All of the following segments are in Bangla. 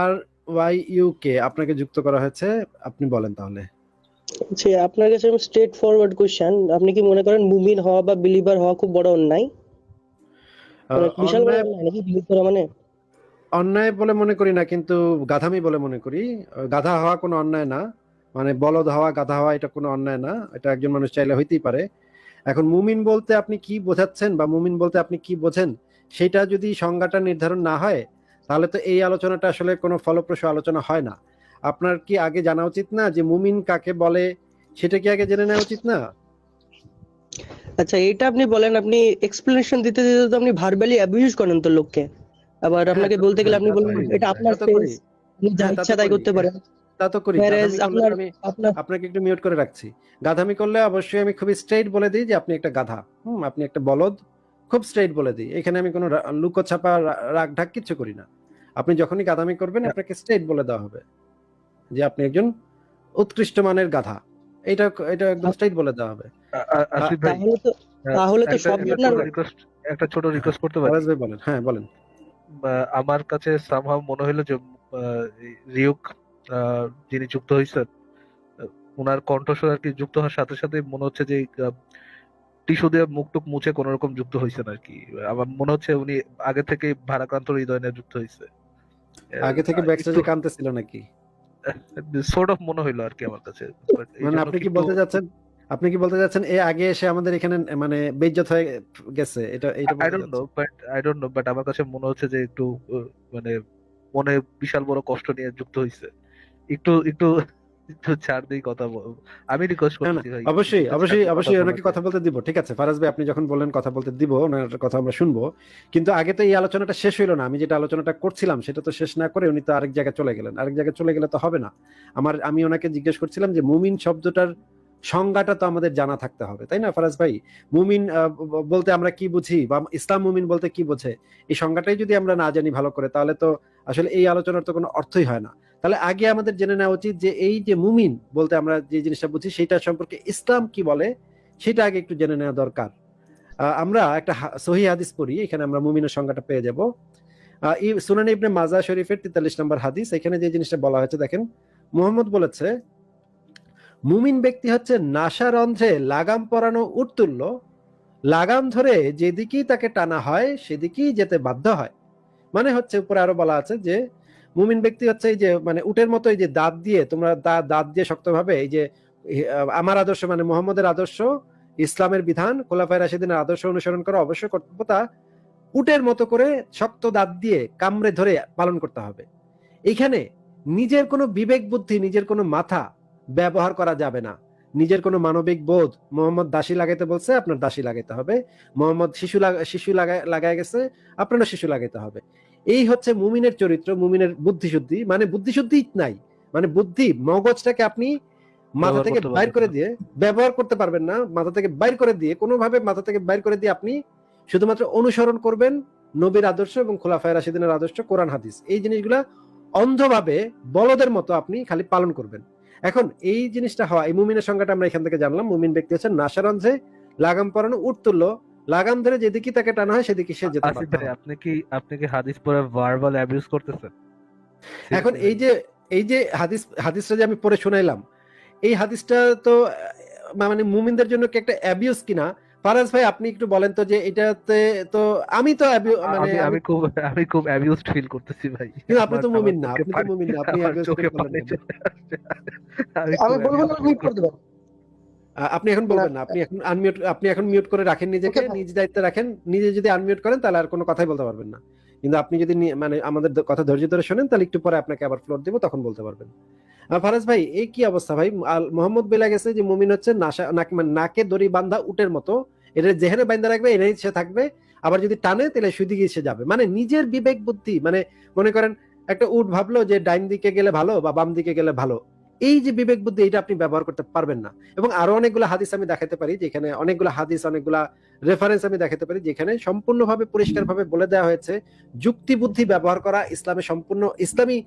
আর ওয়াই ইউ কে আপনাকে যুক্ত করা হয়েছে আপনি বলেন তাহলে। আচ্ছা আপনার কাছে আমি স্ট্রেট ফরওয়ার্ড কোশ্চেন আপনি কি মনে করেন মুমিন হওয়া বা বিলিভার হওয়া খুব বড় অন্যায়? মানে বিশাল বড় অন্যায় অন্যায় নাকি বিলিভ করা মানে? অন্যায় বলে মনে করি না কিন্তু গাধামি বলে মনে করি। গাধা হওয়া কোনো অন্যায় না মানে বলদ হওয়া গাধা হওয়া এটা কোনো অন্যায় না এটা একজন মানুষ চাইলে হইতেই পারে। এখন মুমিন বলতে আপনি কি বোঝাচ্ছেন বা মুমিন বলতে আপনি কি বোঝেন সেটা যদি সংজ্ঞাটা নির্ধারণ না হয় তাহলে তো এই আলোচনাটা আসলে কোনো ফলপ্রসূ আলোচনা হয় না। আপনার কি আগে জানা উচিত না যে মুমিন কাকে বলে? সেটা কি আগে জেনে নেওয়া উচিত না? আচ্ছা এটা আপনি বলেন আপনি এক্সপ্লেনেশন দিতে দিতে তো আপনি ভার্বালি অ্যাবিউজ করেন তো লোককে। আবার আপনাকে বলতে গেলে আপনি হ্যাঁ, বলবেন। এটা আপনার আপনি যা হ্যাঁ, ইচ্ছা তাই করতে পারেন। তা তো করি আপনাকে একটু মিউট করে রাখছি। গাধামি করলে অবশ্যই আমি খুবই স্ট্রেইট বলে দিই যে আপনি একটা গাধা। হুম আপনি একটা বলদ খুব স্ট্রেইট বলে দিই। এখানে আমি কোনো রা- লুকোছাপা রাগ ঢাক কিচ্ছু করি না। আপনি যখনই গাধামি করবেন আপনাকে স্ট্রেইট বলে দেওয়া হবে। যে আপনি একজন উৎকৃষ্ট মানের গাধা। এটা এটা একদম স্ট্রেইট বলে দেওয়া হবে। তাহলে তো তাহলে তো সব ছোট একটা ছোট রিকোয়েস্ট করতে পারি। ভাই বলেন হ্যাঁ বলেন। আমার কাছে সামহাও মনে হলো যে আহ, রিউক যিনি যুক্ত হয়েছেন ওনার কণ্ঠস্বর আর কি যুক্ত হওয়ার সাথে সাথে মনে হচ্ছে যে টিস্যু দিয়ে মুখ টুক মুছে কোন রকম যুক্ত হয়েছেন আর কি। আমার মনে হচ্ছে উনি আগে থেকে ভারাক্রান্ত হৃদয় নিয়ে যুক্ত হয়েছে আগে থেকে ব্যাকস্টেজে কানতেছিল নাকি? সোর্ট অফ মনে হইল আর কি আমার কাছে। মানে আপনি কি বলতে যাচ্ছেন আপনি কি বলতে যাচ্ছেন এ আগে এসে আমাদের এখানে মানে বেইজ্জত হয়ে গেছে? এটা এটা I don't know but I don't know but আমার কাছে মনে হচ্ছে যে একটু মানে মনে বিশাল বড় কষ্ট নিয়ে যুক্ত হয়েছে একটু একটু একটু ছাড় দিয়ে কথা আমি রিকোয়েস্ট না, না, করছি ভাই। অবশ্যই অবশ্যই অবশ্যই ওনাকে কথা বলতে দিব ঠিক আছে? ফারাজ ভাই আপনি যখন বললেন কথা বলতে দিব ওনার কথা আমরা শুনব। কিন্তু আগে তো এই আলোচনাটা শেষ হইল না। আমি যেটা আলোচনাটা করছিলাম সেটা তো শেষ না করে উনি তো আরেক জায়গায় চলে গেলেন। আরেক জায়গায় চলে গেলে তো হবে না। আমার আমি ওনাকে জিজ্ঞেস করছিলাম যে মুমিন শব্দটার সংজ্ঞাটা তো আমাদের জানা থাকতে হবে তাই না ফারাজ ভাই? মুমিন আহ, বলতে আমরা কি বুঝি বা ইসলাম মুমিন বলতে কি বোঝে? এই সংজ্ঞাটাই যদি আমরা না জানি ভালো করে তাহলে তো আসলে এই আলোচনার তো কোনো অর্থই হয় না। তাহলে আগে আমাদের জেনে নেওয়া উচিত যে এই যে মুমিন বলতে আমরা যে জিনিসটা বুঝি সেটা সম্পর্কে ইসলাম কি বলে, সেটা আগে একটু জেনে নেওয়া দরকার। আমরা একটা সহি হাদিস পড়ি, এখানে আমরা মুমিনের সংজ্ঞাটা পেয়ে যাব। ইবনে মাজা শরীফের তেতাল্লিশ নম্বর হাদিস, এখানে যে জিনিসটা বলা হয়েছে, দেখেন, মোহাম্মদ বলেছে, মুমিন ব্যক্তি হচ্ছে নাসা রন্ধ্রে লাগাম পরানো উঠতুল্য লাগাম ধরে যেদিকেই তাকে টানা হয়, সেদিকেই যেতে বাধ্য হয়। মানে হচ্ছে উপরে আরও বলা আছে যে মুমিন ব্যক্তি হচ্ছে এই যে মানে উটের মতো এই যে দাঁত দিয়ে, তোমরা দাঁত দিয়ে শক্তভাবে এই যে আমার আদর্শ মানে মোহাম্মদের আদর্শ, ইসলামের বিধান, খোলাফায় রাশিদিনের আদর্শ অনুসরণ করা অবশ্যই কর্তব্যতা, উটের মতো করে শক্ত দাঁত দিয়ে কামড়ে ধরে পালন করতে হবে। এখানে নিজের কোনো বিবেক বুদ্ধি, নিজের কোনো মাথা ব্যবহার করা যাবে না। নিজের কোনো মানবিক বোধ, মোহাম্মদ দাসী লাগাইতে বলছে, আপনার দাসী লাগাইতে হবে। মোহাম্মদ শিশু শিশু লাগায় গেছে, আপনারও শিশু লাগাইতে হবে। এই হচ্ছে মুমিনের চরিত্র মুমিনের বুদ্ধিশুদ্ধি মানে বুদ্ধিশুদ্ধি নাই। মানে বুদ্ধি মগজটাকে আপনি মাথা থেকে বাইর করে দিয়ে ব্যবহার করতে পারবেন না মাথা থেকে বাইর করে দিয়ে কোনোভাবে মাথা থেকে বাইর করে দিয়ে আপনি শুধুমাত্র অনুসরণ করবেন নবীর আদর্শ এবং খোলাফায় রাশিদিনের আদর্শ কোরআন হাদিস। এই জিনিসগুলা অন্ধভাবে বলদের মতো আপনি খালি পালন করবেন। এখন এই জিনিসটা হওয়া এই মুমিনের সংজ্ঞাটা আমরা এখান থেকে জানলাম। মুমিন ব্যক্তি হচ্ছে নাসারঞ্জে লাগাম পরানো উঠতুল্য লাগাম ধরে যেদিকে তাকে টানা হয় সেদিকে সে যেতে ভাই আপনি কি আপনি কি হাদিস পড়ে ভার্বাল অ্যাবিউজ করতেছেন? এখন এই যে এই যে হাদিস হাদিসটা যে আমি পড়ে শুনাইলাম এই হাদিসটা তো মানে মুমিনদের জন্য কি একটা অ্যাবিউজ কিনা? ফারাজ ভাই আপনি একটু বলেন তো যে এটাতে তো আমি তো মানে আমি খুব আমি খুব অ্যাবিউজড ফিল করতেছি ভাই। কিন্তু আপনি তো মুমিন না আপনি তো মুমিন না আপনি কেন? চলে আসছে। আমি বলব না abused মিউট feel করে দেবেন আহ, আপনি এখন বলবেন না আপনি এখন আনমিউট আপনি এখন মিউট করে রাখেন নিজেকে নিজ দায়িত্বে রাখেন নিজে যদি আনমিউট করেন তাহলে আর কোনো কথাই বলতে পারবেন না। কিন্তু আপনি যদি মানে আমাদের কথা ধৈর্য ধরে শোনেন তাহলে একটু পরে আপনাকে আবার ফ্লোর দিব তখন বলতে পারবেন। ফারাজ ভাই এই কি অবস্থা ভাই? মোহাম্মদ বেলা গেছে যে মুমিন হচ্ছে নাসা নাক মানে নাকে দড়ি বান্ধা উটের মতো। এটা যেখানে বান্ধা রাখবে এটাই সে থাকবে। আবার যদি টানে তাহলে সুদি গিয়ে সে যাবে। মানে নিজের বিবেক বুদ্ধি মানে মনে করেন একটা উট ভাবলো যে ডাইন দিকে গেলে ভালো বা বাম দিকে গেলে ভালো। এই যে বিবেক বুদ্ধি, এটা আপনি ব্যবহার করতে পারবেন না। এবং আরও অনেকগুলো হাদিস আমি দেখাতে পারি, যেখানে অনেকগুলো হাদিস, অনেকগুলা রেফারেন্স আমি দেখাতে পারি, যেখানে সম্পূর্ণভাবে, পরিষ্কারভাবে বলে দেওয়া হয়েছে, যুক্তি বুদ্ধি ব্যবহার করা ইসলামে সম্পূর্ণ, ইসলামী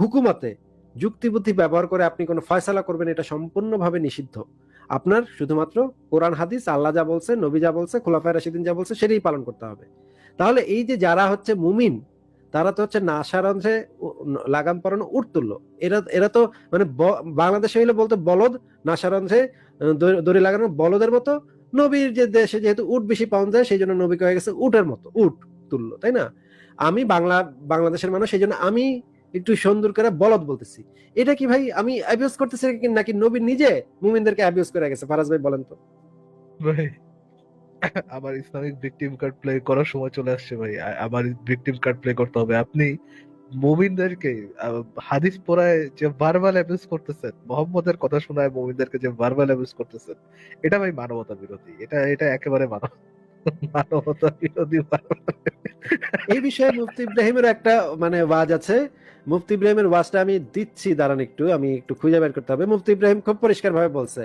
হুকুমতে যুক্তি বুদ্ধি ব্যবহার করে আপনি কোনো ফয়সালা করবেন, এটা সম্পূর্ণভাবে নিষিদ্ধ। আপনার শুধুমাত্র কোরআন হাদিস, আল্লাহ যা বলছে, নবী যা বলছে, খোলাফায় রাশিদিন যা বলছে, সেটাই পালন করতে হবে। তাহলে এই যে যারা হচ্ছে মুমিন তারা তো হচ্ছে নাসারন্ধ্রে উ- লাগাম পরানো উট তুললো এরা এরা তো মানে বাংলাদেশে হইলে বলতো বলদ নাসারন্ধ্রে আহ, দড়ি- লাগানো বলদের মতো। নবীর যে দেশে যেহেতু উট বেশি পাওয়া যায় সেই জন্য নবীকে হয়ে গেছে উটের মতো উট তুললো তাই না? আমি বাংলা বাংলাদেশের মানুষ সেই জন্য আমি একটু সুন্দর করে বলদ বলতেছি। এটা কি ভাই আমি অ্যাবিউজ করতেছি নাকি নবী নিজে মুমিনদেরকে অ্যাবিউজ করে গেছে? ফারাজ ভাই বলেন তো। ভাই আমার ইসলামিক ভিকটিম কার্ড প্লে করার সময় চলে আসছে ভাই। আমার ভিকটিম কার্ড প্লে করতে হবে। আপনি হাদিস পড়ায় যে ভার্বাল অ্যাবিউজ করতেছেন, মোহাম্মদের কথা শোনায় যে ভার্বাল অ্যাবিউজ করতেছেন, এটা ভাই মানবতা বিরোধী। এটা এটা একেবারে মানব, মানবতা বিরোধী এই বিষয়ে মুফতি ইব্রাহিমের একটা মানে ওয়াজ আছে। মুফতি ইব্রাহিমের ওয়াজটা আমি দিচ্ছি, দাঁড়ান একটু, আমি একটু খুঁজে বের করতে হবে। মুফতি ইব্রাহিম খুব পরিষ্কার ভাবে বলছে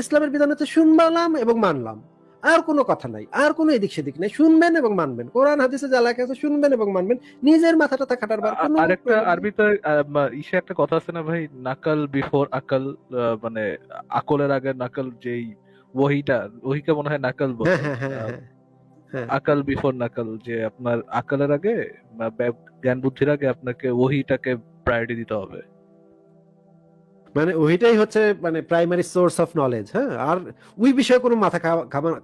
ইসলামের বিধান হচ্ছে শুনবালাম এবং মানলাম। আর কোনো কথা নাই আর কোনো এদিক সেদিক নাই। শুনবেন এবং মানবেন। কোরআন হাদিসে যা লেখা আছে শুনবেন এবং মানবেন। নিজের মাথাটা তা খাটার বার কোনো আরেকটা প্রয়োজন নেই। আরবিতে ইসে একটা কথা আছে না ভাই? নাকাল বিফোর আকাল মানে আকলের আগে নাকাল যেই ওহিটা ওহিকে মনে হয় নাকাল বলে। হ্যাঁ হ্যাঁ হ্যাঁ আকাল বিফোর নাকাল যে আপনার আকালের আগে জ্ঞান বুদ্ধির আগে আপনাকে ওহিটাকে প্রায়োরিটি দিতে হবে। মানে ওইটাই হচ্ছে মানে প্রাইমারি সোর্স অফ নলেজ হ্যাঁ? আর ওই বিষয়ে কোনো মাথা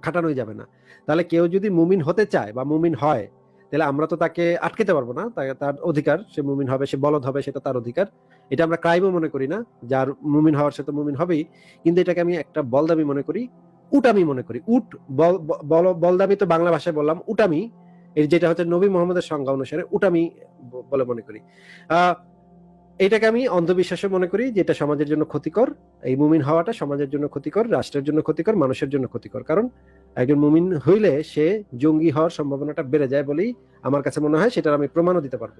খাটানোই যাবে না। তাহলে কেউ যদি মুমিন হতে চায় বা মুমিন হয়, তাহলে আমরা তো তাকে আটকেতে পারব না। তার অধিকার, সে মুমিন হবে, সে বলদ হবে, সেটা তার অধিকার। এটা আমরা ক্রাইমও মনে করি না। যার মুমিন হওয়ার, সে তো মুমিন হবেই। কিন্তু এটাকে আমি একটা বলদামি মনে করি, উটামি মনে করি। উট, বল- বলদামি তো বাংলা ভাষায় বললাম, উটামি। এর যেটা হচ্ছে নবী মোহাম্মদের সংজ্ঞা অনুসারে উটামি বলে মনে করি। আহ এটাকে আমি অন্ধবিশ্বাসও মনে করি যেটা সমাজের জন্য ক্ষতিকর। এই মুমিন হওয়াটা সমাজের জন্য ক্ষতিকর, রাষ্ট্রের জন্য ক্ষতিকর, মানুষের জন্য ক্ষতিকর। কারণ একজন মুমিন হইলে সে জঙ্গি হওয়ার সম্ভাবনাটা বেড়ে যায় বলেই আমার কাছে মনে হয়, সেটার আমি প্রমাণও দিতে পারব।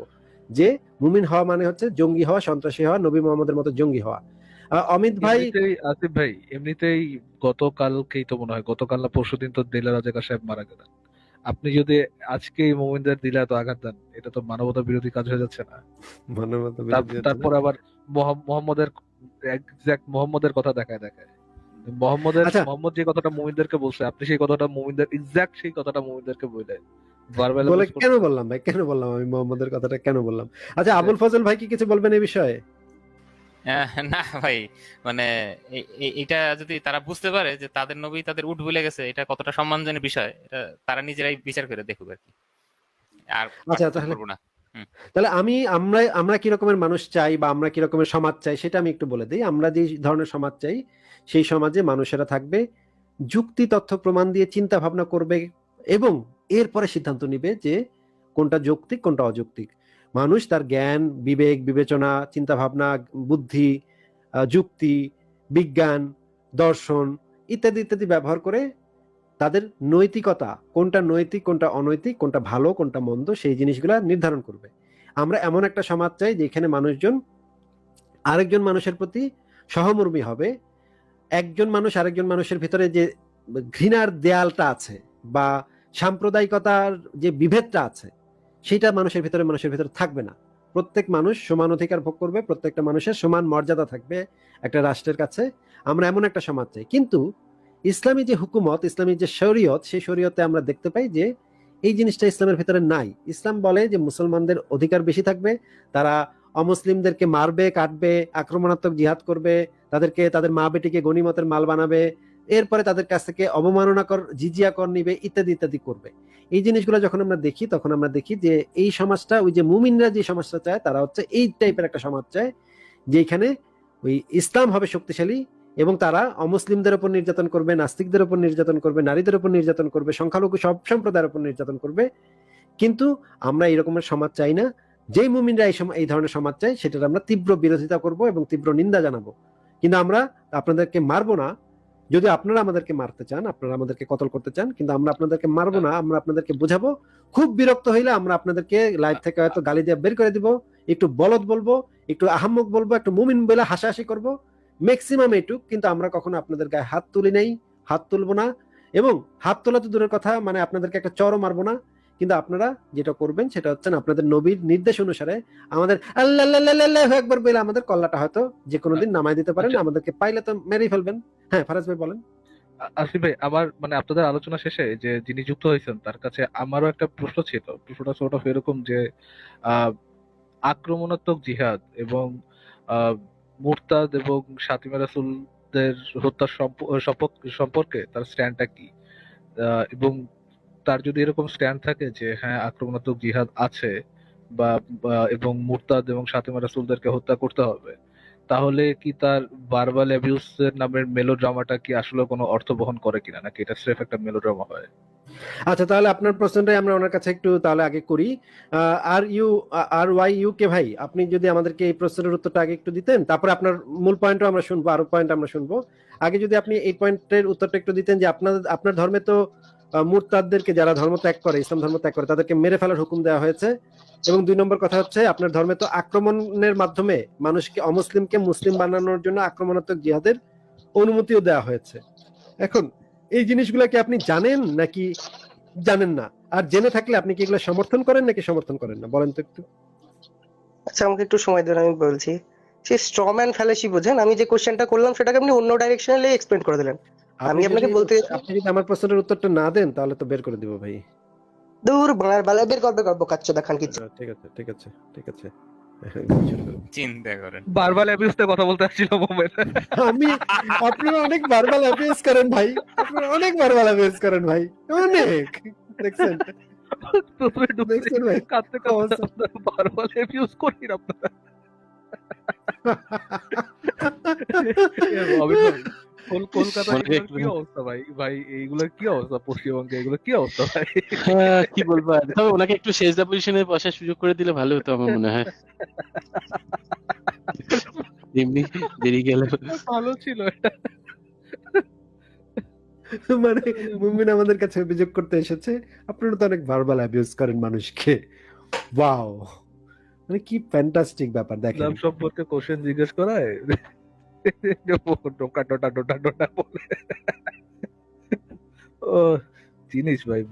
যে মুমিন হওয়া মানে হচ্ছে জঙ্গি হওয়া, সন্ত্রাসী হওয়া, নবী মোহাম্মদের মতো জঙ্গি হওয়া। অমিত ভাই আসিফ ভাই, এমনিতেই গতকালকেই তো মনে হয়, গতকাল না পরশুদিন তো দিলা রাজাকা সাহেব মারা গেলেন। আপনি যদি আজকে এই মোমিনদের দিলে এত আঘাত দেন এটা তো মানবতা বিরোধী কাজ হয়ে যাচ্ছে না। মানবতা বিরোধী তারপর আবার মোহাম্মদের এক্সাক্ট মোহাম্মদের কথা দেখায় দেখায়। মোহাম্মদের আচ্ছা। মোহাম্মদ যে কথাটা মুমিনদেরকে বলছে আপনি সেই কথাটা মুমিনদের এক্সাক্ট সেই কথাটা মুমিনদেরকে বললেন। বলে কেন বললাম ভাই? কেন বললাম আমি মোহাম্মদের কথাটা কেন বললাম? আচ্ছা। আবুল ফজল ভাই কি কিছু বলবেন এই বিষয়ে? না ভাই মানে এটা যদি তারা বুঝতে পারে যে তাদের নবী তাদের উঠ ভুলে গেছে এটা কতটা সম্মানজনক বিষয় এটা তারা নিজেরাই বিচার করে দেখুক আর কি। আর আচ্ছা, তাহলে- না। তাহলে আমি আমরা আমরা কি রকমের মানুষ চাই বা আমরা কি রকমের সমাজ চাই সেটা আমি একটু বলে দিই। আমরা যে ধরনের সমাজ চাই সেই সমাজে মানুষেরা থাকবে যুক্তি তথ্য প্রমাণ দিয়ে চিন্তা ভাবনা করবে এবং এরপরে সিদ্ধান্ত নিবে যে কোনটা যৌক্তিক কোনটা অযৌক্তিক। মানুষ তার জ্ঞান, বিবেক, বিবেচনা চিন্তা ভাবনা বুদ্ধি যুক্তি, বিজ্ঞান, দর্শন ইত্যাদি ইত্যাদি ব্যবহার করে তাদের নৈতিকতা, কোনটা নৈতিক, কোনটা অনৈতিক, কোনটা ভালো, কোনটা মন্দ, সেই জিনিসগুলা নির্ধারণ করবে। আমরা এমন একটা সমাজ চাই যেখানে মানুষজন আরেকজন মানুষের প্রতি সহমর্মী হবে। একজন মানুষ আরেকজন মানুষের ভিতরে যে ঘৃণার দেয়ালটা আছে বা সাম্প্রদায়িকতার যে বিভেদটা আছে সেটা মানুষের ভিতরে মানুষের ভিতরে থাকবে না। প্রত্যেক মানুষ সমান অধিকার ভোগ করবে, প্রত্যেকটা মানুষের সমান মর্যাদা থাকবে একটা রাষ্ট্রের কাছে। আমরা এমন একটা সমাজ চাই। কিন্তু ইসলামী যে হুকুমত, ইসলামী যে শরীয়ত, সেই শরীয়তে আমরা দেখতে পাই যে এই জিনিসটা ইসলামের ভিতরে নাই। ইসলাম বলে যে মুসলমানদের অধিকার বেশি থাকবে, তারা অমুসলিমদেরকে মারবে, কাটবে, আক্রমণাত্মক জিহাদ করবে, তাদেরকে, তাদের মা বেটিকে গণিমতের মাল বানাবে এরপরে তাদের কাছ থেকে অবমাননা কর জিজিয়া কর নিবে, ইত্যাদি ইত্যাদি করবে। এই জিনিসগুলো যখন আমরা দেখি, তখন আমরা দেখি যে এই সমাজটা, ওই যে মুমিনরা যে সমাজটা চায়, তারা হচ্ছে এই টাইপের একটা সমাজ চায়, যেখানে ওই ইসলাম হবে শক্তিশালী এবং তারা অমুসলিমদের উপর নির্যাতন করবে, নাস্তিকদের উপর নির্যাতন করবে, নারীদের উপর নির্যাতন করবে, সংখ্যালঘু সব সম্প্রদায়ের উপর নির্যাতন করবে। কিন্তু আমরা এই রকমের সমাজ চাই না। যেই মুমিনরা এই সম- এই ধরনের সমাজ চাই সেটার আমরা তীব্র বিরোধিতা করব এবং তীব্র নিন্দা জানাব। কিন্তু আমরা আপনাদেরকে মারবো না যদি আপনারা আমাদেরকে মারতে চান আপনারা আমাদেরকে কতল করতে চান কিন্তু আমরা আপনাদেরকে মারবো না আমরা আপনাদেরকে বোঝাবো খুব বিরক্ত হইলে আমরা আপনাদেরকে লাইভ থেকে হয়তো গালি দিয়ে বের করে দিব একটু বলদ বলব একটু আহাম্মক বলব একটু মুমিন বলে হাসাহাসি করব ম্যাক্সিমাম এটুক কিন্তু আমরা কখনো আপনাদের গায়ে হাত তুলি নাই হাত তুলবো না এবং হাত তোলা তো দূরের কথা মানে আপনাদেরকে একটা চরও মারবো না কিন্তু আপনারা যেটা করবেন সেটা হচ্ছে আপনাদের নবীর নির্দেশ অনুসারে আমাদের আল্লাহ একবার বলে আমাদের কল্লাটা হয়তো যে কোনো দিন নামাই দিতে পারেন আচ্ছা। আমাদেরকে পাইলে তো মেরেই ফেলবেন হ্যাঁ ফারাজ ভাই বলেন। আসিফ ভাই, আমার মানে আপনাদের আলোচনা শেষে যে যিনি যুক্ত হয়েছেন, তার কাছে আমারও একটা প্রশ্ন ছিল। প্রশ্নটা এরকম যে আক্রমণাত্মক জিহাদ এবং মুরতাদ এবং সাতিমা রাসুলদের হত্যার সম্পর্কে তার স্ট্যান্ডটা কি? এবং তার যদি এরকম স্ট্যান্ড থাকে যে হ্যাঁ আক্রমণাত্মক জিহাদ আছে বা, বা- এবং মুরতাদ এবং সাতিমা রাসুলদেরকে হত্যা করতে হবে তাহলে কি তার বারবাল অ্যাবিউস এর নামের মেলোড্রামাটা কি আসলে কোনো অর্থ বহন করে কিনা? নাকি এটা স্রেফ একটা মেলোড্রামা হয়? আচ্ছা তাহলে আপনার প্রশ্নটাই আমরা ওনার কাছে একটু তাহলে আগে করি। R U, R Y U K ভাই, আপনি যদি আমাদেরকে এই প্রশ্নের উত্তরটা আগে একটু দিতেন, তারপরে আপনার মূল পয়েন্টও আমরা শুনব, আরও পয়েন্ট আমরা শুনব। আগে যদি আপনি এই পয়েন্টের উত্তরটা একটু দিতেন যে আপনার আপনার ধর্মে তো মুরতাদদেরকে যারা ধর্ম ত্যাগ করে, ইসলাম ধর্ম ত্যাগ করে, তাদেরকে মেরে ফেলার হুকুম দেওয়া হয়েছে। এবং দুই নম্বর কথা হচ্ছে, আপনার ধর্মে তো আক্রমণের মাধ্যমে মানুষকে অমুসলিমকে মুসলিম বানানোর জন্য আক্রমণাত্মক জিহাদের অনুমতিও দেওয়া হয়েছে। এখন, এই জিনিসগুলো কি আপনি জানেন নাকি জানেন না? আর জেনে থাকলে আপনি কি এগুলো সমর্থন করেন নাকি সমর্থন করেন না? বলেন তো একটু। আচ্ছা আমাকে একটু সময় দেন, আমি বলছি। সেই স্ট্রম্যান ফ্যালাসি বোঝেন, আমি যে কোশ্চেনটা করলাম, সেটাকে আপনি অন্য ডাইরেকশনালি এক্সপ্লেন করে দিলেন। আমি আপনাকে বলতে আপনি যদি আমার প্রশ্নের উত্তরটা না দেন তাহলে তো বের করে দিব ভাই। দূর বাংলার বালা বের করবে করব কাচ্চ দেখান কিছু ঠিক আছে ঠিক আছে ঠিক আছে। চিন্তা করেন। অ্যাবিউস কথা বলতে আসছিল মোমেন আমি আপনারা অনেক বারবার অ্যাবিউজ করেন ভাই। আপনারা অনেক বারবার অ্যাবিউজ করেন ভাই। অনেক। দেখছেন? দেখছেন ভাই? কাঁদতে অ্যাবিউস করি আপনারা মনে কি অবস্থা ভাই? ভাই এইগুলোর কি অবস্থা? পশ্চিমবঙ্গে এগুলো কি অবস্থা ভাই? হ্যাঁ, কি বলব তবে ওনাকে একটু সেজদা পজিশনে বসার সুযোগ করে দিলে ভালো হতো আমার মনে হয়। এমনি দেরি গেল ভালো ছিল। এটা মানে মুমিন আমাদের কাছে অভিযোগ করতে এসেছে আপনারা তো অনেক বারবার অ্যাবিউজ করেন মানুষকে। ওয়াও মানে কি ফ্যান্টাস্টিক ব্যাপার দেখেন। সম্পর্কে কোশ্চেন জিজ্ঞেস করায়? डोका डोटा डोटा डोटा बोले चीनीस भाई